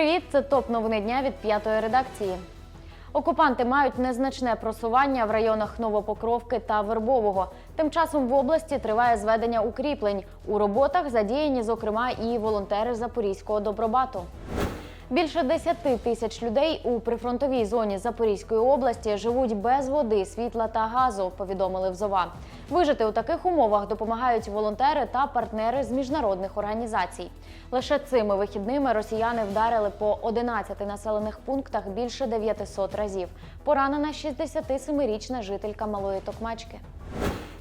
Привіт, це топ новини дня від п'ятої редакції. Окупанти мають незначне просування в районах Новопокровки та Вербового. Тим часом в області триває зведення укріплень. У роботах задіяні, зокрема, і волонтери Запорізького добробату. Більше 10 тисяч людей у прифронтовій зоні Запорізької області живуть без води, світла та газу. Повідомили в ЗОВА. Вижити у таких умовах допомагають волонтери та партнери з міжнародних організацій. Лише цими вихідними росіяни вдарили по 11 населених пунктах більше 900 разів. Поранена 67-річна жителька Малої Токмачки.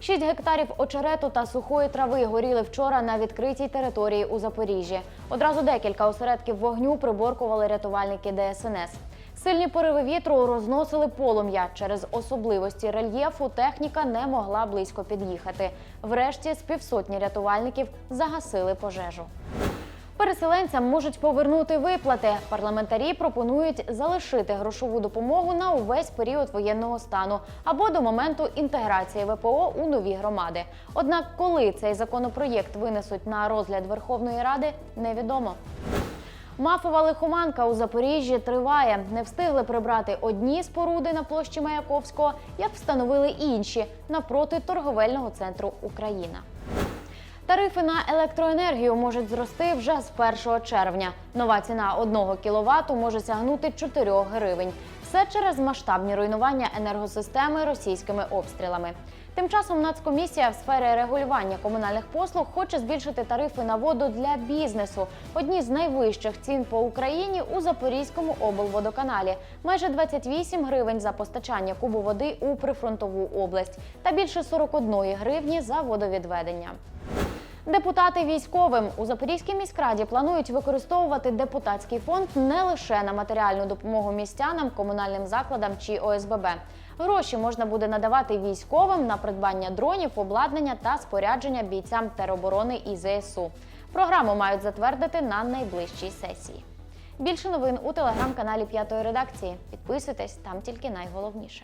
6 гектарів очерету та сухої трави горіли вчора на відкритій території у Запоріжжі. Одразу декілька осередків вогню приборкували рятувальники ДСНС. Сильні пориви вітру розносили полум'я. Через особливості рельєфу техніка не могла близько під'їхати. Врешті з півсотні рятувальників загасили пожежу. Переселенцям можуть повернути виплати. Парламентарі пропонують залишити грошову допомогу на увесь період воєнного стану або до моменту інтеграції ВПО у нові громади. Однак, коли цей законопроєкт винесуть на розгляд Верховної Ради, невідомо. Мафова лихоманка у Запоріжжі триває. Не встигли прибрати одні споруди на площі Маяковського, як встановили інші напроти торговельного центру Україна. Тарифи на електроенергію можуть зрости вже з 1 червня. Нова ціна 1 кВт може сягнути 4 гривень. Все через масштабні руйнування енергосистеми російськими обстрілами. Тим часом Нацкомісія в сфері регулювання комунальних послуг хоче збільшити тарифи на воду для бізнесу. Одні з найвищих цін по Україні у Запорізькому облводоканалі. Майже 28 гривень за постачання кубу води у прифронтову область та більше 41 гривні за водовідведення. Депутати військовим у Запорізькій міськраді планують використовувати депутатський фонд не лише на матеріальну допомогу містянам, комунальним закладам чи ОСББ. Гроші можна буде надавати військовим на придбання дронів, обладнання та спорядження бійцям тероборони і ЗСУ. Програму мають затвердити на найближчій сесії. Більше новин у телеграм-каналі П'ятої редакції. Підписуйтесь там тільки найголовніше.